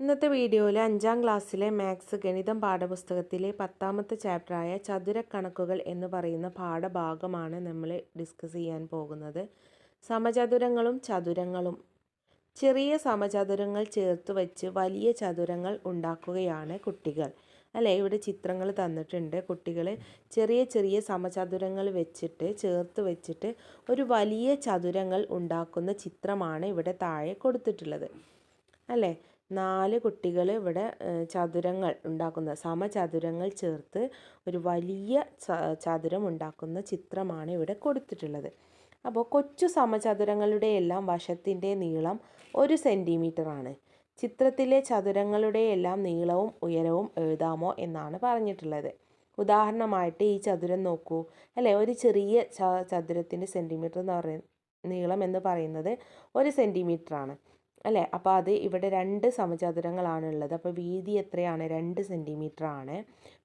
ഇന്നത്തെ വീഡിയോയിൽ അഞ്ചാം ക്ലാസ്സിലെ മാത്സ് ഗണിതം പാഠപുസ്തകത്തിലെ പത്താമത്തെ ചാപ്റ്ററായ ചതുരക്കണക്കുകൾ എന്ന് പറയുന്ന പാഠഭാഗമാണ് നമ്മൾ ഡിസ്കസ് ചെയ്യാൻ പോകുന്നത്. സമചതുരങ്ങളും ചതുരങ്ങളും. ചെറിയ സമചതുരങ്ങൾ ചേർത്ത് വെച്ച് വലിയ ചതുരങ്ങൾ ഉണ്ടാക്കുകയാണ് കുട്ടികൾ. അല്ലേ? ഇവിടെ ചിത്രങ്ങൾ തന്നിട്ടുണ്ട്. കുട്ടികൾ ചെറിയ ചെറിയ സമചതുരങ്ങൾ വെച്ചിട്ട് ചേർത്ത് വെച്ചിട്ട് ഒരു വലിയ ചതുരങ്ങൾ ഉണ്ടാക്കുന്ന ചിത്രമാണ് ഇവിടെ താഴെ കൊടുത്തിട്ടുള്ളത്. അല്ലേ? നാല് കുട്ടികൾ ഇവിടെ ചതുരങ്ങൾ ഉണ്ടാക്കുന്ന സമചതുരങ്ങൾ ചേർത്ത് ഒരു വലിയ ചതുരം ഉണ്ടാക്കുന്ന ചിത്രമാണ് ഇവിടെ കൊടുത്തിട്ടുള്ളത്. അപ്പോൾ കൊച്ചു സമചതുരങ്ങളുടെ എല്ലാം വശത്തിന്റെ നീളം ഒരു ആണ് ചിത്രത്തിലെ ചതുരങ്ങളുടെ എല്ലാം നീളവും ഉയരവും എഴുതാമോ എന്നാണ് പറഞ്ഞിട്ടുള്ളത്. ഉദാഹരണമായിട്ട് ഈ ചതുരം നോക്കൂ. അല്ലേ? ഒരു ചെറിയ ചതുരത്തിന്റെ സെന്റിമീറ്റർ എന്ന് പറയുന്നത് നീളം എന്ന് പറയുന്നത് ഒരു ആണ് അല്ലേ? അപ്പോൾ അത് ഇവിടെ രണ്ട് സമചതുരങ്ങളാണുള്ളത്. അപ്പോൾ വീതി എത്രയാണ്? രണ്ട് സെന്റിമീറ്റർ ആണ്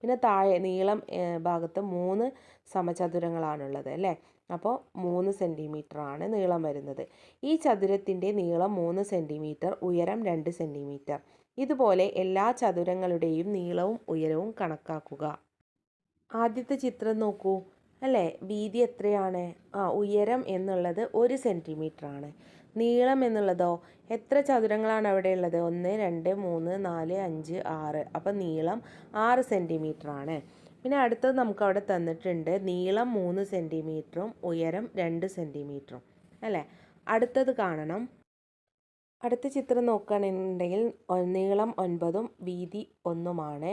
പിന്നെ താഴെ നീളം ഭാഗത്ത് മൂന്ന് സമചതുരങ്ങളാണുള്ളത് അല്ലേ? അപ്പോൾ മൂന്ന് സെന്റിമീറ്റർ ആണ് നീളം വരുന്നത്. ഈ ചതുരത്തിന്റെ നീളം മൂന്ന് സെന്റിമീറ്റർ ഉയരം രണ്ട് സെന്റിമീറ്റർ ഇതുപോലെ എല്ലാ ചതുരങ്ങളുടെയും നീളവും ഉയരവും കണക്കാക്കുക. ആദ്യത്തെ ചിത്രം നോക്കൂ. അല്ലേ? വീതി എത്രയാണ്? ആ ഉയരം എന്നുള്ളത് ഒരു സെന്റിമീറ്റർ ആണ് നീളം എന്നുള്ളതോ? എത്ര ചതുരങ്ങളാണ് അവിടെ ഉള്ളത് ഒന്ന് രണ്ട് മൂന്ന് നാല് അഞ്ച് ആറ്. അപ്പം നീളം ആറ് സെന്റിമീറ്റർ ആണ് പിന്നെ അടുത്തത് നമുക്ക് അവിടെ തന്നിട്ടുണ്ട് നീളം മൂന്ന് സെന്റിമീറ്ററും ഉയരം രണ്ട് സെന്റിമീറ്ററും അല്ലേ? അടുത്തത് കാണണം. അടുത്ത ചിത്രം നോക്കുകയാണെന്നുണ്ടെങ്കിൽ നീളം ഒൻപതും വീതി ഒന്നുമാണ്.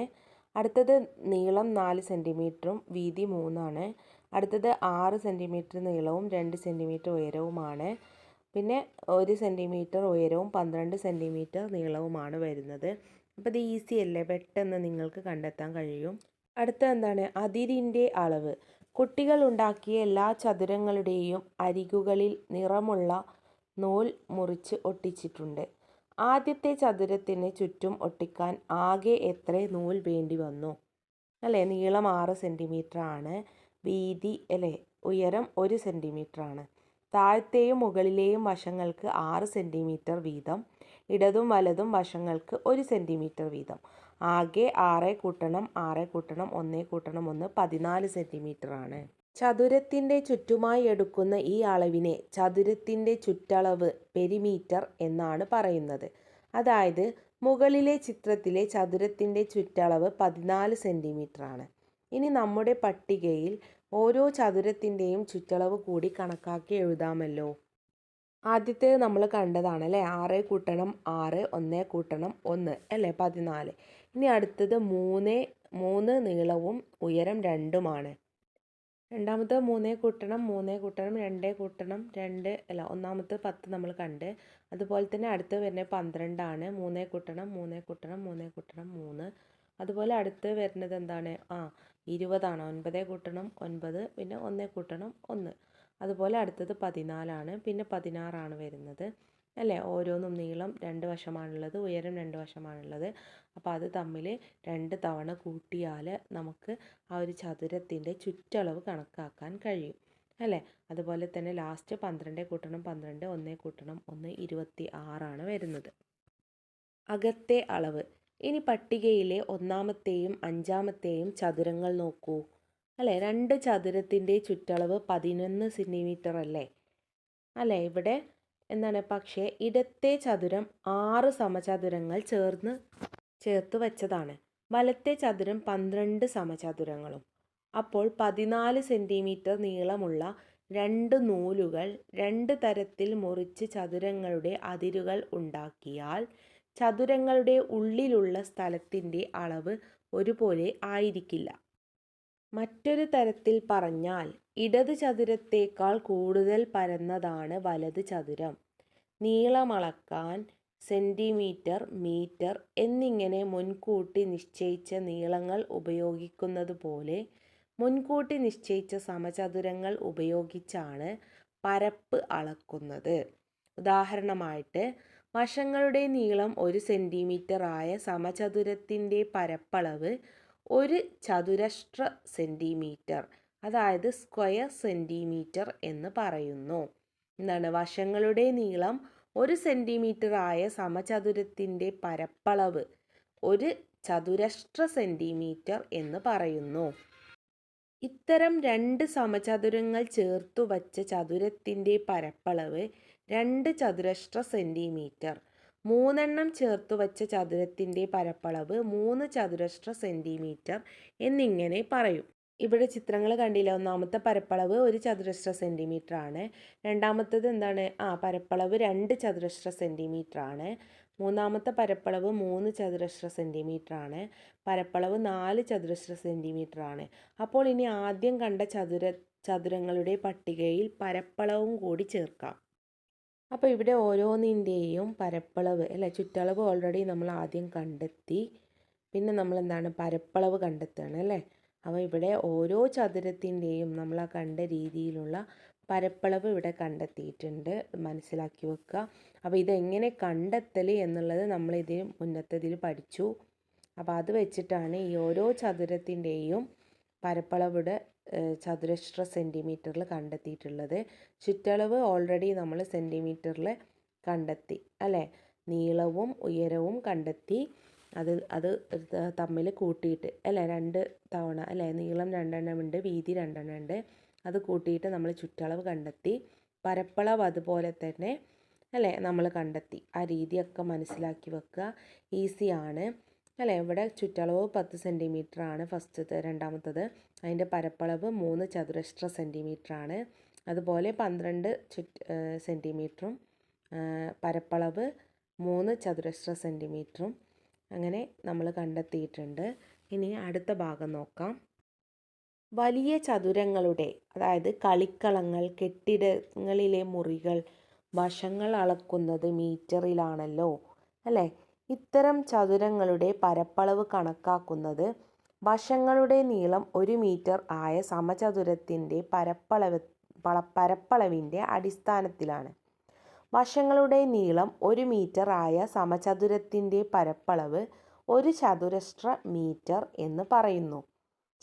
അടുത്തത് നീളം നാല് സെന്റിമീറ്ററും വീതി മൂന്നാണ്. അടുത്തത് ആറ് സെന്റിമീറ്റർ നീളവും രണ്ട് സെന്റിമീറ്റർ ഉയരവുമാണ്. പിന്നെ ഒരു സെന്റിമീറ്റർ ഉയരവും പന്ത്രണ്ട് സെന്റിമീറ്റർ നീളവുമാണ് വരുന്നത്. അപ്പോൾ ഇത് ഈസി അല്ലേ? പെട്ടെന്ന് നിങ്ങൾക്ക് കണ്ടെത്താൻ കഴിയും. അടുത്ത എന്താണ്? അതിരിന്റെ അളവ്. കുട്ടികൾ ഉണ്ടാക്കിയ എല്ലാ ചതുരങ്ങളുടെയും അരികുകളിൽ നിറമുള്ള നൂൽ മുറിച്ച് ഒട്ടിച്ചിട്ടുണ്ട്. ആദ്യത്തെ ചതുരത്തിന് ചുറ്റും ഒട്ടിക്കാൻ ആകെ എത്ര നൂൽ വേണ്ടി വന്നു? അല്ലേ? നീളം ആറ് സെന്റിമീറ്റർ ആണ്. വീതി അല്ലേ? ഉയരം ഒരു സെന്റിമീറ്റർ ആണ്. താഴത്തെയും മുകളിലെയും വശങ്ങൾക്ക് ആറ് സെന്റിമീറ്റർ വീതം ഇടതും വലതും വശങ്ങൾക്ക് ഒരു സെന്റിമീറ്റർ വീതം. ആകെ ആറ് കൂട്ടണം ആറ് കൂട്ടണം ഒന്നേ കൂട്ടണം ഒന്ന് പതിനാല് ആണ്. ചതുരത്തിന്റെ ചുറ്റുമായി എടുക്കുന്ന ഈ അളവിനെ ചതുരത്തിന്റെ ചുറ്റളവ് പെരിമീറ്റർ എന്നാണ് പറയുന്നത്. അതായത് മുകളിലെ ചിത്രത്തിലെ ചതുരത്തിന്റെ ചുറ്റളവ് പതിനാല് ആണ്. ഇനി നമ്മുടെ പട്ടികയിൽ ഓരോ ചതുരത്തിന്റെയും ചുറ്റളവ് കൂടി കണക്കാക്കി എഴുതാമല്ലോ. ആദ്യത്തേത് നമ്മൾ കണ്ടതാണ് അല്ലേ? ആറ് കൂട്ടണം ആറ് ഒന്ന് കൂട്ടണം ഒന്ന് അല്ലേ? പതിനാല്. ഇനി അടുത്തത് മൂന്ന് മൂന്ന് നീളവും ഉയരം രണ്ടുമാണ്. രണ്ടാമത്തെ മൂന്നേ കൂട്ടണം മൂന്നേ കൂട്ടണം രണ്ടേ കൂട്ടണം രണ്ട് അല്ല ഒന്നാമത്തെ പത്ത് നമ്മൾ കണ്ട്. അതുപോലെ തന്നെ അടുത്ത് വരുന്നത് പന്ത്രണ്ടാണ്. മൂന്നേ കൂട്ടണം മൂന്നേ കൂട്ടണം മൂന്നേ കൂട്ടണം മൂന്ന്. അതുപോലെ അടുത്ത് വരുന്നത് എന്താണ്? ആ ഇരുപതാണ്? ഒൻപതേ കൂട്ടണം ഒൻപത് പിന്നെ ഒന്നേ കൂട്ടണം ഒന്ന്. അതുപോലെ അടുത്തത് പതിനാലാണ് പിന്നെ പതിനാറാണ് വരുന്നത്. അല്ലേ? ഓരോന്നും നീളം രണ്ട് വശമാണുള്ളത് ഉയരം രണ്ട് വശമാണുള്ളത്. അപ്പോൾ അത് തമ്മിൽ രണ്ട് തവണ കൂട്ടിയാൽ നമുക്ക് ആ ഒരു ചതുരത്തിന്റെ ചുറ്റളവ് കണക്കാക്കാൻ കഴിയും. അല്ലേ? അതുപോലെ തന്നെ ലാസ്റ്റ് പന്ത്രണ്ട് കൂട്ടണം പന്ത്രണ്ട് ഒന്നേ കൂട്ടണം ഒന്ന് ഇരുപത്തി ആറാണ് വരുന്നത്. അകത്തെ അളവ്. ഇനി പട്ടികയിലെ ഒന്നാമത്തെയും അഞ്ചാമത്തെയും ചതുരങ്ങൾ നോക്കൂ. അല്ലേ? രണ്ട് ചതുരത്തിന്റെ ചുറ്റളവ് പതിനൊന്ന് സെന്റിമീറ്റർ അല്ലേ? അല്ലേ? ഇവിടെ എന്താണ്? പക്ഷേ ഇടത്തെ ചതുരം ആറ് സമചതുരങ്ങൾ ചേർന്ന് ചേർത്ത് വെച്ചതാണ്. വലത്തെ ചതുരം പന്ത്രണ്ട് സമചതുരങ്ങളും. അപ്പോൾ പതിനാല് സെന്റിമീറ്റർ നീളമുള്ള രണ്ട് നൂലുകൾ രണ്ട് തരത്തിൽ മുറിച്ച് ചതുരങ്ങളുടെ അതിരുകൾ ഉണ്ടാക്കിയാൽ ചതുരങ്ങളുടെ ഉള്ളിലുള്ള സ്ഥലത്തിന്റെ അളവ് ഒരുപോലെ ആയിരിക്കില്ല. മറ്റൊരു തരത്തിൽ പറഞ്ഞാൽ ഇടത് ചതുരത്തേക്കാൾ കൂടുതൽ പരന്നതാണ് വലത് ചതുരം. നീളമളക്കാൻ സെന്റിമീറ്റർ മീറ്റർ എന്നിങ്ങനെ മുൻകൂട്ടി നിശ്ചയിച്ച നീളങ്ങൾ ഉപയോഗിക്കുന്നത് പോലെ മുൻകൂട്ടി നിശ്ചയിച്ച സമചതുരങ്ങൾ ഉപയോഗിച്ചാണ് പരപ്പ് അളക്കുന്നത്. ഉദാഹരണമായിട്ട് വശങ്ങളുടെ നീളം ഒരു സെന്റിമീറ്റർ ആയ സമചതുരത്തിന്റെ പരപ്പളവ് ഒരു ചതുരശ്ര സെന്റിമീറ്റർ അതായത് സ്ക്വയർ സെന്റിമീറ്റർ എന്ന് പറയുന്നു. എന്താണ്? വശങ്ങളുടെ നീളം ഒരു സെന്റിമീറ്റർ ആയ സമചതുരത്തിന്റെ പരപ്പളവ് ഒരു ചതുരശ്ര സെന്റിമീറ്റർ എന്ന് പറയുന്നു. ഇത്തരം രണ്ട് സമചതുരങ്ങൾ ചേർത്തു വച്ച ചതുരത്തിന്റെ പരപ്പളവ് രണ്ട് ചതുരശ്ര സെന്റിമീറ്റർ മൂന്നെണ്ണം ചേർത്ത് വച്ച ചതുരത്തിന്റെ പരപ്പളവ് മൂന്ന് ചതുരശ്ര സെന്റിമീറ്റർ എന്നിങ്ങനെ പറയും. ഇവിടെ ചിത്രങ്ങൾ കണ്ടില്ല? ഒന്നാമത്തെ പരപ്പളവ് ഒരു ചതുരശ്ര സെന്റിമീറ്റർ ആണ് രണ്ടാമത്തത് എന്താണ്? ആ പരപ്പളവ് രണ്ട് ചതുരശ്ര സെന്റിമീറ്റർ ആണ് മൂന്നാമത്തെ പരപ്പളവ് മൂന്ന് ചതുരശ്ര സെന്റിമീറ്റർ ആണ് പരപ്പളവ് നാല് ചതുരശ്ര സെന്റിമീറ്റർ ആണ് അപ്പോൾ ഇനി ആദ്യം കണ്ട ചതുര ചതുരങ്ങളുടെ പട്ടികയിൽ പരപ്പളവും കൂടി ചേർക്കാം. അപ്പോൾ ഇവിടെ ഓരോന്നിന്റെയും പരപ്പളവ് അല്ലേ? ചുറ്റളവ് ഓൾറെഡി നമ്മൾ ആദ്യം കണ്ടെത്തി. പിന്നെ നമ്മൾ എന്താണ്? പരപ്പളവ് കണ്ടെത്തുകയാണ് അല്ലേ? അപ്പോൾ ഇവിടെ ഓരോ ചതുരത്തിന്റെയും നമ്മൾ ആ കണ്ട രീതിയിലുള്ള പരപ്പളവ് ഇവിടെ കണ്ടെത്തിയിട്ടുണ്ട്. മനസ്സിലാക്കി വെക്കുക. അപ്പോൾ ഇതെങ്ങനെ കണ്ടെത്തൽ എന്നുള്ളത് നമ്മൾ ഇതിന് മുന്നത്തതിൽ പഠിച്ചു. അപ്പോൾ അത് വെച്ചിട്ടാണ് ഈ ഓരോ ചതുരത്തിന്റെയും പരപ്പളവിടെ ചതുരശ്ര സെന്റിമീറ്ററിൽ കണ്ടെത്തിയിട്ടുള്ളത്. ചുറ്റളവ് ഓൾറെഡി നമ്മൾ സെന്റിമീറ്ററിൽ കണ്ടെത്തി അല്ലേ? നീളവും ഉയരവും കണ്ടെത്തി അത് അത് തമ്മിൽ കൂട്ടിയിട്ട് അല്ലേ? രണ്ട് തവണ അല്ലേ? നീളം രണ്ടെണ്ണം ഉണ്ട് വീതി രണ്ടെണ്ണം ഉണ്ട്. അത് കൂട്ടിയിട്ട് നമ്മൾ ചുറ്റളവ് കണ്ടെത്തി പരപ്പളവ് അതുപോലെ തന്നെ അല്ലേ? നമ്മൾ കണ്ടെത്തി. ആ രീതിയൊക്കെ മനസ്സിലാക്കി വെക്കുക. ഈസിയാണ്. അല്ലേ ഇവിടെ ചുറ്റളവ് പത്ത് ആണ് ഫസ്റ്റത്തെ രണ്ടാമത്തത്. അതിന്റെ പരപ്പളവ് മൂന്ന് ചതുരശ്ര ആണ് അതുപോലെ പന്ത്രണ്ട് ചുറ്റ് സെന്റിമീറ്ററും പരപ്പളവ് മൂന്ന് ചതുരശ്ര സെന്റിമീറ്ററും അങ്ങനെ നമ്മൾ കണ്ടെത്തിയിട്ടുണ്ട്. ഇനി അടുത്ത ഭാഗം നോക്കാം. വലിയ ചതുരങ്ങളുടെ അതായത് കളിക്കളങ്ങൾ കെട്ടിടങ്ങളിലെ മുറികൾ വശങ്ങൾ അളക്കുന്നത് മീറ്ററിലാണല്ലോ അല്ലേ? ഇത്തരം ചതുരങ്ങളുടെ പരപ്പളവ് കണക്കാക്കുന്നത് വശങ്ങളുടെ നീളം ഒരു മീറ്റർ ആയ സമചതുരത്തിന്റെ പരപ്പളവ് പരപ്പളവിന്റെ അടിസ്ഥാനത്തിലാണ്. വശങ്ങളുടെ നീളം ഒരു മീറ്റർ ആയ സമചതുരത്തിന്റെ പരപ്പളവ് ഒരു ചതുരശ്ര മീറ്റർ എന്ന് പറയുന്നു.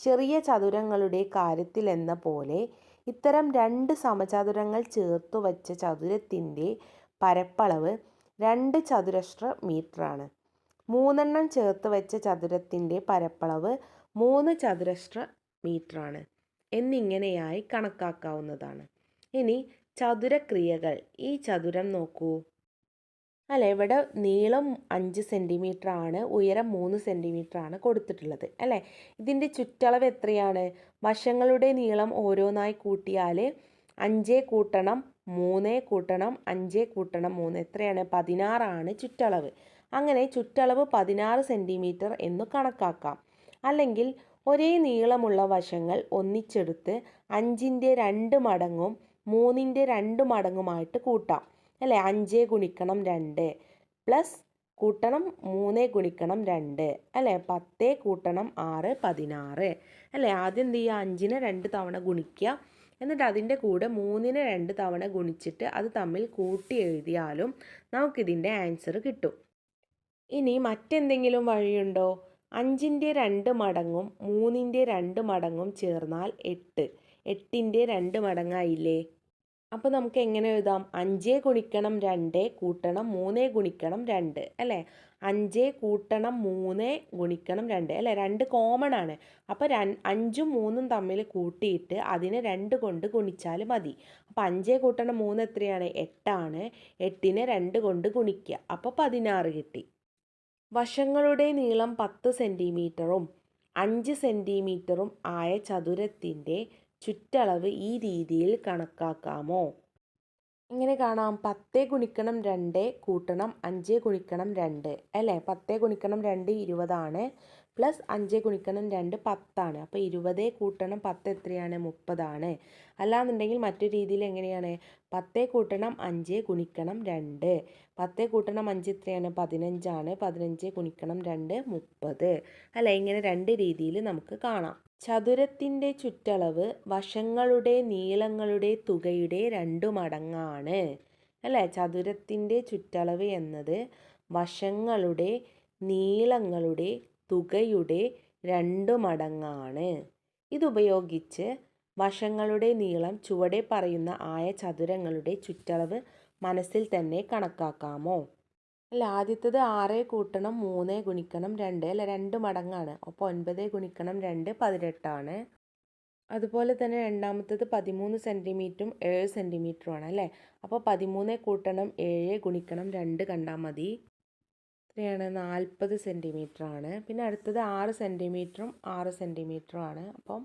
ചെറിയ ചതുരങ്ങളുടെ കാര്യത്തിലെന്ന പോലെ ഇത്തരം രണ്ട് സമചതുരങ്ങൾ ചേർത്തു വച്ച ചതുരത്തിന്റെ പരപ്പളവ് രണ്ട് ചതുരശ്ര മീറ്ററാണ്. മൂന്നെണ്ണം ചേർത്ത് വെച്ച ചതുരത്തിന്റെ പരപ്പളവ് മൂന്ന് ചതുരശ്ര മീറ്ററാണ്. എന്നിങ്ങനെയായി കണക്കാക്കാവുന്നതാണ്. ഇനി ചതുരക്രിയകൾ. ഈ ചതുരം നോക്കൂ. അല്ല ഇവിടെ നീളം അഞ്ച് സെന്റിമീറ്റർ ആണ് ഉയരം മൂന്ന് സെന്റിമീറ്റർ ആണ് കൊടുത്തിട്ടുള്ളത് അല്ലേ? ഇതിന്റെ ചുറ്റളവ് എത്രയാണ്? വശങ്ങളുടെ നീളം ഓരോന്നായി കൂട്ടിയാൽ അഞ്ച് കൂട്ടണം മൂന്ന് കൂട്ടണം അഞ്ച് കൂട്ടണം മൂന്ന് എത്രയാണ്? പതിനാറാണ് ചുറ്റളവ്. അങ്ങനെ ചുറ്റളവ് പതിനാറ് സെന്റിമീറ്റർ എന്ന് കണക്കാക്കാം. അല്ലെങ്കിൽ ഒരേ നീളമുള്ള വശങ്ങൾ ഒന്നിച്ചെടുത്ത് അഞ്ചിന്റെ രണ്ട് മടങ്ങും മൂന്നിന്റെ രണ്ട് മടങ്ങുമായിട്ട് കൂട്ടാം. അല്ലേ? അഞ്ച് ഗുണിക്കണം രണ്ട് പ്ലസ് കൂട്ടണം മൂന്ന് ഗുണിക്കണം രണ്ട്. അല്ലേ? പത്ത് കൂട്ടണം ആറ് പതിനാറ്. അല്ലേ? ആദ്യം എന്ത് ചെയ്യുക? അഞ്ചിനെ രണ്ട് തവണ ഗുണിക്കുക. എന്നിട്ട് അതിന്റെ കൂടെ മൂന്നിനെ രണ്ട് തവണ ഗുണിച്ചിട്ട് അത് തമ്മിൽ കൂട്ടി എഴുതിയാലും നമുക്കിതിന്റെ ആൻസർ കിട്ടും. ഇനി മറ്റെന്തെങ്കിലും വഴിയുണ്ടോ? അഞ്ചിന്റെ രണ്ട് മടങ്ങും മൂന്നിന്റെ രണ്ട് മടങ്ങും ചേർന്നാൽ എട്ട്. എട്ടിന്റെ രണ്ട് മടങ്ങായില്ലേ? അപ്പോൾ നമുക്ക് എങ്ങനെ എഴുതാം? അഞ്ചേ ഗുണിക്കണം രണ്ട് കൂട്ടണം മൂന്നേ ഗുണിക്കണം രണ്ട് അല്ലേ? അഞ്ച് കൂട്ടണം മൂന്ന് ഗുണിക്കണം രണ്ട് അല്ലേ? രണ്ട് കോമൺ ആണ്. അപ്പോൾ അഞ്ചും മൂന്നും തമ്മിൽ കൂട്ടിയിട്ട് അതിനെ രണ്ട് കൊണ്ട് ഗുണിച്ചാൽ മതി. അപ്പോൾ അഞ്ച് കൂട്ടണം മൂന്ന് എത്രയാണ്? എട്ടാണ്. എട്ടിനെ രണ്ട് കൊണ്ട് ഗുണിക്കുക. അപ്പോൾ പതിനാറ് കിട്ടി. വശങ്ങളുടെ നീളം പത്ത് സെന്റിമീറ്ററും അഞ്ച് സെന്റിമീറ്ററും ആയ ചതുരത്തിന്റെ ചുറ്റളവ് ഈ രീതിയിൽ കണക്കാക്കാമോ? ഇങ്ങനെ കാണാം. പത്ത് ഗുണിക്കണം രണ്ട് കൂട്ടണം അഞ്ച് ഗുണിക്കണം രണ്ട്. അല്ലേ? പത്ത് ഗുണിക്കണം രണ്ട് ഇരുപതാണ്. പ്ലസ് അഞ്ച് ഗുണിക്കണം രണ്ട് പത്താണ്. അപ്പോൾ ഇരുപത് കൂട്ടണം പത്ത് എത്രയാണ്? മുപ്പതാണ്. അല്ലാന്നുണ്ടെങ്കിൽ മറ്റു രീതിയിൽ എങ്ങനെയാണ്? പത്ത് കൂട്ടണം അഞ്ച് ഗുണിക്കണം രണ്ട്. പത്ത് കൂട്ടണം അഞ്ച് എത്രയാണ്? പതിനഞ്ചാണ്. പതിനഞ്ച് ഗുണിക്കണം രണ്ട് മുപ്പത്. അല്ല? ഇങ്ങനെ രണ്ട് രീതിയിൽ നമുക്ക് കാണാം. ചതുരത്തിന്റെ ചുറ്റളവ് വശങ്ങളുടെ നീളങ്ങളുടെ തുകയുടെ രണ്ടു മടങ്ങാണ്. അല്ലേ? ചതുരത്തിന്റെ ചുറ്റളവ് എന്നത് വശങ്ങളുടെ നീളങ്ങളുടെ തുകയുടെ രണ്ടു മടങ്ങാണ്. ഇതുപയോഗിച്ച് വശങ്ങളുടെ നീളം ചുവടെ പറയുന്ന ആയ ചതുരങ്ങളുടെ ചുറ്റളവ് മനസ്സിൽ തന്നെ കണക്കാക്കാമോ? അല്ല ആദ്യത്തത് ആറ് കൂട്ടണം മൂന്ന് ഗുണിക്കണം രണ്ട് അല്ല രണ്ട് മടങ്ങാണ്. അപ്പോൾ ഒൻപത് ഗുണിക്കണം രണ്ട് പതിനെട്ടാണ്. അതുപോലെ തന്നെ രണ്ടാമത്തത് പതിമൂന്ന് സെന്റിമീറ്ററും ഏഴ് സെന്റിമീറ്ററുമാണ് അല്ലേ? അപ്പോൾ പതിമൂന്ന് കൂട്ടണം ഏഴ് ഗുണിക്കണം രണ്ട് കണ്ടാൽ മതി. എത്രയാണ് നാൽപ്പത് ആണ് പിന്നെ അടുത്തത് ആറ് സെന്റിമീറ്ററും ആറ് ആണ് അപ്പം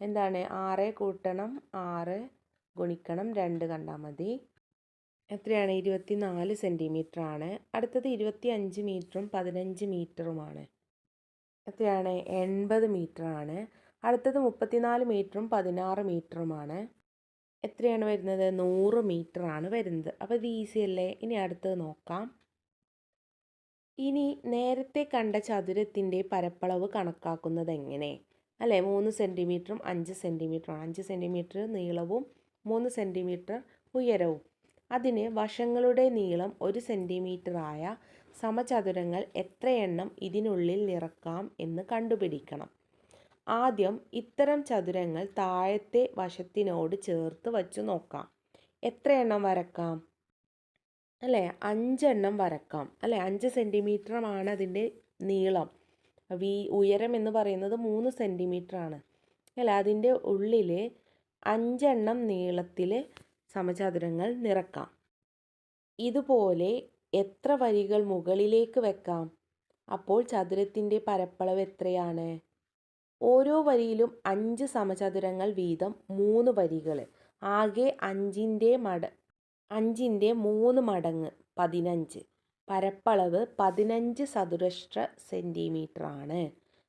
എന്താണ്? ആറ് കൂട്ടണം ആറ് ഗുണിക്കണം രണ്ട് കണ്ടാൽ മതി. എത്രയാണ്? ഇരുപത്തി നാല് ആണ് അടുത്തത് ഇരുപത്തി അഞ്ച് മീറ്ററും പതിനഞ്ച് മീറ്ററുമാണ്. എത്രയാണ്? എൺപത് ആണ് അടുത്തത് മുപ്പത്തിനാല് മീറ്ററും പതിനാറ് മീറ്ററുമാണ്. എത്രയാണ് വരുന്നത്? നൂറ് ആണ് വരുന്നത്. അപ്പോൾ ഇത് ഈസി അല്ലേ? ഇനി അടുത്തത് നോക്കാം. ഇനി നേരത്തെ കണ്ട ചതുരത്തിന്റെ പരപ്പളവ് കണക്കാക്കുന്നത് എങ്ങനെ അല്ലേ? മൂന്ന് സെന്റിമീറ്ററും അഞ്ച് സെന്റിമീറ്ററും അഞ്ച് സെന്റിമീറ്റർ നീളവും മൂന്ന് സെന്റിമീറ്റർ ഉയരവും. അതിന് വശങ്ങളുടെ നീളം ഒരു സെന്റിമീറ്ററായ സമചതുരങ്ങൾ എത്രയെണ്ണം ഇതിനുള്ളിൽ നിറക്കാം എന്ന് കണ്ടുപിടിക്കണം. ആദ്യം ഇത്തരം ചതുരങ്ങൾ താഴത്തെ വശത്തിനോട് ചേർത്ത് വച്ചു നോക്കാം. എത്രയെണ്ണം വരക്കാം? അല്ലേ? അഞ്ചെണ്ണം വരക്കാം. അല്ലേ? അഞ്ച് സെന്റിമീറ്ററുമാണ് അതിന്റെ നീളം. വി ഉയരം എന്ന് പറയുന്നത് മൂന്ന് സെന്റിമീറ്റർ ആണ് അല്ല? അതിന്റെ ഉള്ളിൽ അഞ്ചെണ്ണം നീളത്തിൽ സമചതുരങ്ങൾ നിറക്കാം. ഇതുപോലെ എത്ര വരികൾ മുകളിലേക്ക് വെക്കാം? അപ്പോൾ ചതുരത്തിന്റെ പരപ്പളവ് എത്രയാണ്? ഓരോ വരിയിലും അഞ്ച് സമചതുരങ്ങൾ വീതം മൂന്ന് വരികൾ ആകെ അഞ്ചിന്റെ മട അഞ്ചിന്റെ മൂന്ന് മടങ്ങ് പതിനഞ്ച്. പരപ്പളവ് പതിനഞ്ച് ചതുരശ്ര സെന്റിമീറ്റർ ആണ്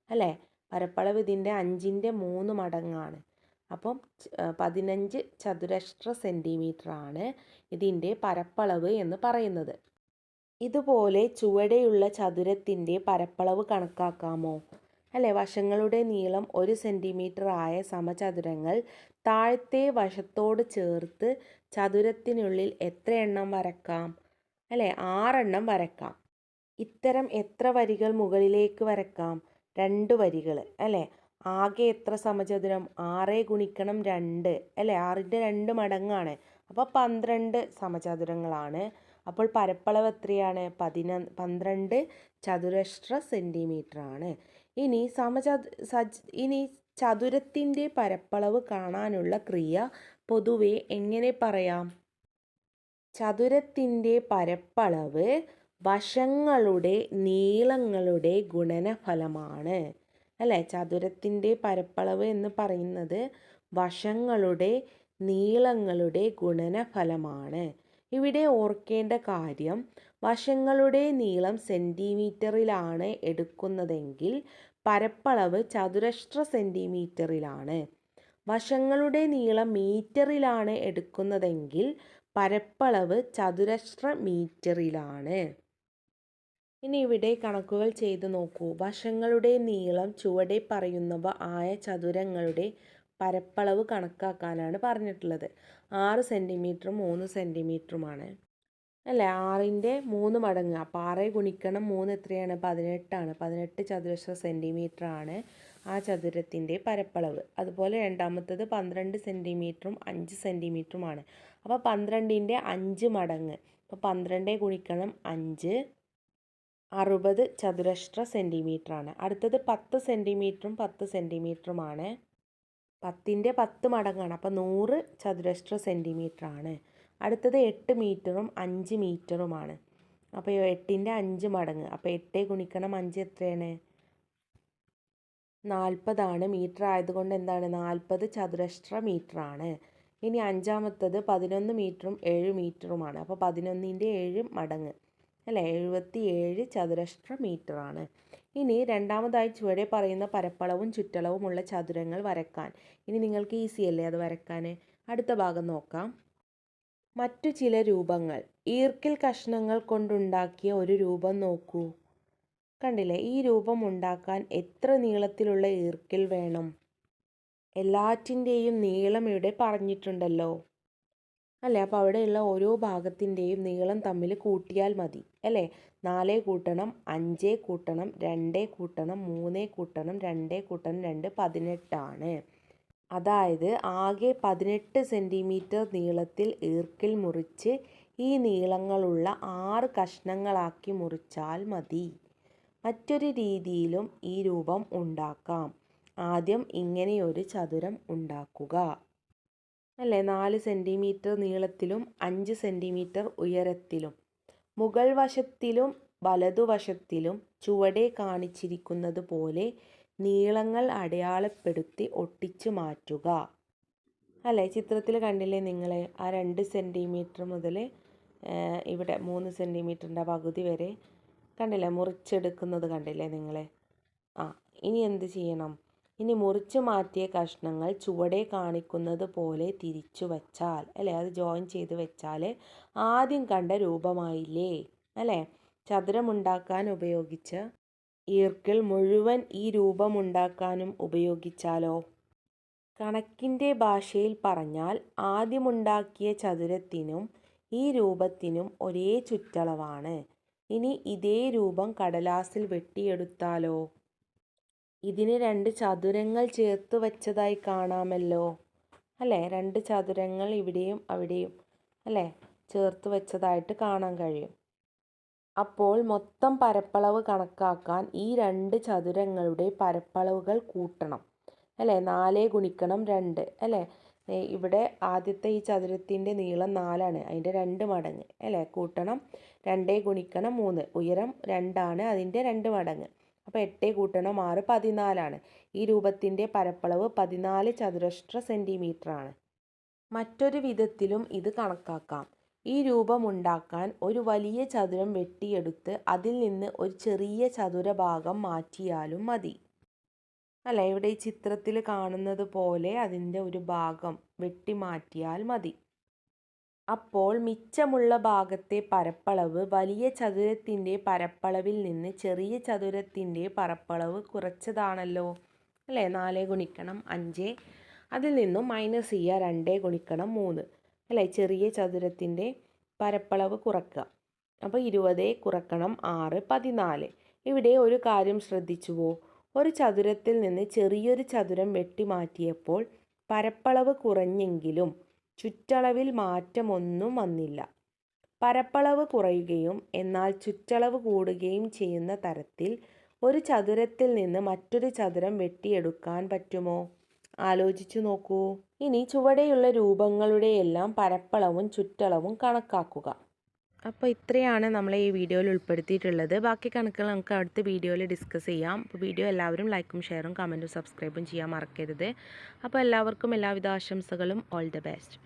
അല്ലേ? പരപ്പളവ് ഇതിന്റെ അഞ്ചിന്റെ മൂന്ന് മടങ്ങാണ്. അപ്പം പതിനഞ്ച് ചതുരശ്ര സെന്റിമീറ്റർ ആണ് ഇതിന്റെ പരപ്പളവ് എന്ന് പറയുന്നത്. ഇതുപോലെ ചുവടെയുള്ള ചതുരത്തിന്റെ പരപ്പളവ് കണക്കാക്കാമോ? അല്ലെ? വശങ്ങളുടെ നീളം ഒരു സെന്റിമീറ്റർ ആയ സമചതുരങ്ങൾ താഴത്തെ വശത്തോട് ചേർത്ത് ചതുരത്തിനുള്ളിൽ എത്ര എണ്ണം വരക്കാം? അല്ലേ? ആറെണ്ണം വരക്കാം. ഇത്തരം എത്ര വരികൾ മുകളിലേക്ക് വരക്കാം? രണ്ട് വരികൾ അല്ലേ? ആകെ എത്ര സമചതുരം? ആറ് ഗുണിക്കണം രണ്ട് അല്ലേ? ആറിന്റെ രണ്ട് മടങ്ങാണ്. അപ്പോൾ പന്ത്രണ്ട് സമചതുരങ്ങളാണ്. അപ്പോൾ പരപ്പളവ് എത്രയാണ്? പതിന പന്ത്രണ്ട് ചതുരശ്ര ആണ് ഇനി സമചതു സജ് ഇനി ചതുരത്തിന്റെ പരപ്പളവ് കാണാനുള്ള ക്രിയ പൊതുവെ എങ്ങനെ പറയാം? ചതുരത്തിന്റെ പരപ്പളവ് വശങ്ങളുടെ നീളങ്ങളുടെ ഗുണനഫലമാണ്. അല്ലേ? ചതുരത്തിന്റെ പരപ്പളവ് എന്ന് പറയുന്നത് വശങ്ങളുടെ നീളങ്ങളുടെ ഗുണനഫലമാണ്. ഇവിടെ ഓർക്കേണ്ട കാര്യം വശങ്ങളുടെ നീളം സെന്റിമീറ്ററിലാണ് എടുക്കുന്നതെങ്കിൽ പരപ്പളവ് ചതുരശ്ര സെന്റിമീറ്ററിലാണ് വശങ്ങളുടെ നീളം മീറ്ററിലാണ് എടുക്കുന്നതെങ്കിൽ പരപ്പളവ് ചതുരശ്ര മീറ്ററിലാണ്. ഇനി ഇവിടെ കണക്കുകൾ ചെയ്ത് നോക്കൂ. വശങ്ങളുടെ നീളം ചുവടെ പറയുന്നവ ആയ ചതുരങ്ങളുടെ പരപ്പളവ് കണക്കാക്കാനാണ് പറഞ്ഞിട്ടുള്ളത്. ആറ് സെന്റിമീറ്ററും മൂന്ന് സെന്റിമീറ്ററുമാണ് അല്ലേ? ആറിന്റെ മൂന്ന് മടങ്ങ്. അപ്പോൾ ആറ് ഗുണിക്കണം. മൂന്ന് എത്രയാണ്? പതിനെട്ടാണ്. പതിനെട്ട് ചതുരശ്ര സെന്റിമീറ്റർ ആണ് ആ ചതുരത്തിന്റെ പരപ്പളവ്. അതുപോലെ രണ്ടാമത്തത് പന്ത്രണ്ട് സെന്റിമീറ്ററും അഞ്ച് സെന്റിമീറ്ററുമാണ് അപ്പോൾ പന്ത്രണ്ടിന്റെ അഞ്ച് മടങ്ങ്. അപ്പോൾ പന്ത്രണ്ട് ഗുണിക്കണം അഞ്ച് അറുപത് ചതുരശ്ര സെന്റിമീറ്ററാണ് അടുത്തത് പത്ത് സെന്റിമീറ്ററും പത്ത് സെന്റിമീറ്ററുമാണ് പത്തിന്റെ പത്ത് മടങ്ങാണ്. അപ്പോൾ നൂറ് ചതുരശ്ര സെന്റിമീറ്ററാണ് അടുത്തത് എട്ട് മീറ്ററും അഞ്ച് മീറ്ററുമാണ്. അപ്പോൾ എട്ടിന്റെ അഞ്ച് മടങ്ങ്. അപ്പോൾ എട്ട് ഗുണിക്കണം അഞ്ച് എത്രയാണ്? നാൽപ്പതാണ് മീറ്റർ ആയതുകൊണ്ട് എന്താണ് നാൽപ്പത് ചതുരശ്ര മീറ്റർ ആണ് ഇനി അഞ്ചാമത്തത് പതിനൊന്ന് മീറ്ററും ഏഴ് മീറ്ററുമാണ്. അപ്പോൾ പതിനൊന്നിന്റെ ഏഴ് മടങ്ങ്. അല്ലേ? എഴുപത്തി ഏഴ് ചതുരശ്ര മീറ്റർ ആണ് ഇനി രണ്ടാമതായി ചുവടെ പറയുന്ന പരപ്പളവും ചുറ്റളവുമുള്ള ചതുരങ്ങൾ വരക്കാൻ ഇനി നിങ്ങൾക്ക് ഈസി അല്ലേ അത് വരക്കാൻ അടുത്ത ഭാഗം നോക്കാം. മറ്റു ചില രൂപങ്ങൾ. ഈർക്കിൽ കഷ്ണങ്ങൾ കൊണ്ടുണ്ടാക്കിയ ഒരു രൂപം നോക്കൂ. കണ്ടില്ലേ? ഈ രൂപം ഉണ്ടാക്കാൻ എത്ര നീളത്തിലുള്ള ഈർക്കിൽ വേണം? എല്ലാറ്റിന്റെയും നീളം ഇവിടെ പറഞ്ഞിട്ടുണ്ടല്ലോ. അല്ലേ? അപ്പോൾ അവിടെയുള്ള ഓരോ ഭാഗത്തിന്റെയും നീളം തമ്മിൽ കൂട്ടിയാൽ മതി. അല്ലേ? നാല് കൂട്ടണം അഞ്ച് കൂട്ടണം രണ്ട് കൂട്ടണം മൂന്ന് കൂട്ടണം രണ്ട് കൂട്ടണം രണ്ട് പതിനെട്ടാണ്. അതായത് ആകെ പതിനെട്ട് സെന്റിമീറ്റർ നീളത്തിൽ ഈർക്കിൽ മുറിച്ച് ഈ നീളങ്ങളുള്ള ആറ് കഷ്ണങ്ങളാക്കി മുറിച്ചാൽ മതി. മറ്റൊരു രീതിയിലും ഈ രൂപം ഉണ്ടാക്കാം. ആദ്യം ഇങ്ങനെയൊരു ചതുരം ഉണ്ടാക്കുക. അല്ലേ? നാല് സെന്റിമീറ്റർ നീളത്തിലും അഞ്ച് സെന്റിമീറ്റർ ഉയരത്തിലും. മുകൾ വശത്തിലും വലതുവശത്തിലും ചുവടെ കാണിച്ചിരിക്കുന്നത് പോലെ നീളങ്ങൾ അടയാളപ്പെടുത്തി ഒട്ടിച്ചു മാറ്റുക. അല്ലേ? ചിത്രത്തിൽ കണ്ടില്ലേ നിങ്ങൾ ആ രണ്ട് സെന്റിമീറ്റർ മുതൽ ഇവിടെ മൂന്ന് സെന്റിമീറ്ററിന്റെ പകുതി വരെ കണ്ടില്ലേ? മുറിച്ചെടുക്കുന്നത് കണ്ടില്ലേ നിങ്ങളെ? ആ ഇനി എന്ത് ചെയ്യണം? ഇനി മുറിച്ച് മാറ്റിയ കഷ്ണങ്ങൾ ചുവടെ കാണിക്കുന്നത് പോലെ തിരിച്ചു വച്ചാൽ അല്ലേ? അത് ജോയിൻ ചെയ്ത് വെച്ചാൽ ആദ്യം കണ്ട രൂപമായില്ലേ? അല്ലേ? ചതുരമുണ്ടാക്കാൻ ഉപയോഗിച്ച ഈർക്കിൾ മുഴുവൻ ഈ രൂപമുണ്ടാക്കാനും ഉപയോഗിച്ചാലോ? കണക്കിന്റെ ഭാഷയിൽ പറഞ്ഞാൽ ആദ്യമുണ്ടാക്കിയ ചതുരത്തിനും ഈ രൂപത്തിനും ഒരേ ചുറ്റളവാണ്. ഇനി ഇതേ രൂപം കടലാസിൽ വെട്ടിയെടുത്താലോ? ഇതിന് രണ്ട് ചതുരങ്ങൾ ചേർത്ത് വച്ചതായി കാണാമല്ലോ. അല്ലേ? രണ്ട് ചതുരങ്ങൾ ഇവിടെയും അവിടെയും അല്ലേ? ചേർത്ത് വെച്ചതായിട്ട് കാണാൻ കഴിയും. അപ്പോൾ മൊത്തം പരപ്പളവ് കണക്കാക്കാൻ ഈ രണ്ട് ചതുരങ്ങളുടെ പരപ്പളവുകൾ കൂട്ടണം. അല്ലേ? നാല് ഗുണിക്കണം രണ്ട്. അല്ലേ? ഇവിടെ ആദ്യത്തെ ഈ ചതുരത്തിന്റെ നീളം നാലാണ്. അതിന്റെ രണ്ട് മടങ്ങ് അല്ലേ? കൂട്ടണം രണ്ടേ ഗുണിക്കണം മൂന്ന്. ഉയരം രണ്ടാണ് അതിന്റെ രണ്ട് മടങ്ങ്. അപ്പോൾ എട്ടേ കൂട്ടണം ആറ് പതിനാലാണ്. ഈ രൂപത്തിന്റെ പരപ്പളവ് പതിനാല് ചതുരശ്ര സെന്റിമീറ്ററാണ് മറ്റൊരു വിധത്തിലും ഇത് കണക്കാക്കാം. ഈ രൂപമുണ്ടാക്കാൻ ഒരു വലിയ ചതുരം വെട്ടിയെടുത്ത് അതിൽ നിന്ന് ഒരു ചെറിയ ചതുരഭാഗം മാറ്റിയാലും മതി. അല്ല ഇവിടെ ഈ ചിത്രത്തിൽ കാണുന്നത് പോലെ അതിന്റെ ഒരു ഭാഗം വെട്ടി മാറ്റിയാൽ മതി. അപ്പോൾ മിച്ചമുള്ള ഭാഗത്തെ പരപ്പളവ് വലിയ ചതുരത്തിന്റെ പരപ്പളവിൽ നിന്ന് ചെറിയ ചതുരത്തിന്റെ പരപ്പളവ് കുറച്ചതാണല്ലോ. അല്ലേ? നാല് ഗുണിക്കണം അഞ്ച്. അതിൽ നിന്നും മൈനസ് ചെയ്യുക രണ്ട് ഗുണിക്കണം മൂന്ന്. അല്ലേ? ചെറിയ ചതുരത്തിന്റെ പരപ്പളവ് കുറക്കുക. അപ്പോൾ ഇരുപത് കുറക്കണം ആറ് പതിനാല്. ഇവിടെ ഒരു കാര്യം ശ്രദ്ധിച്ചുവോ? ഒരു ചതുരത്തിൽ നിന്ന് ചെറിയൊരു ചതുരം വെട്ടിമാറ്റിയപ്പോൾ പരപ്പളവ് കുറഞ്ഞെങ്കിലും ചുറ്റളവിൽ മാറ്റമൊന്നും വന്നില്ല. പരപ്പളവ് കുറയുകയും എന്നാൽ ചുറ്റളവ് കൂടുകയും ചെയ്യുന്ന തരത്തിൽ ഒരു ചതുരത്തിൽ നിന്ന് മറ്റൊരു ചതുരം വെട്ടിയെടുക്കാൻ പറ്റുമോ? ആലോചിച്ചു നോക്കൂ. ഇനി ചുവടെയുള്ള രൂപങ്ങളുടെയെല്ലാം പരപ്പളവും ചുറ്റളവും കണക്കാക്കുക. അപ്പോൾ ഇത്രയാണ് നമ്മൾ ഈ വീഡിയോയിൽ ഉൾപ്പെടുത്തിയിട്ടുള്ളത്. ബാക്കി കണക്കുകൾ നമുക്ക് അടുത്ത വീഡിയോയിൽ ഡിസ്കസ് ചെയ്യാം. അപ്പോൾ വീഡിയോ എല്ലാവരും ലൈക്കും ഷെയറും കമന്റും സബ്സ്ക്രൈബും ചെയ്യാൻ മറക്കരുത്. അപ്പോൾ എല്ലാവർക്കും എല്ലാവിധ ആശംസകളും. All the best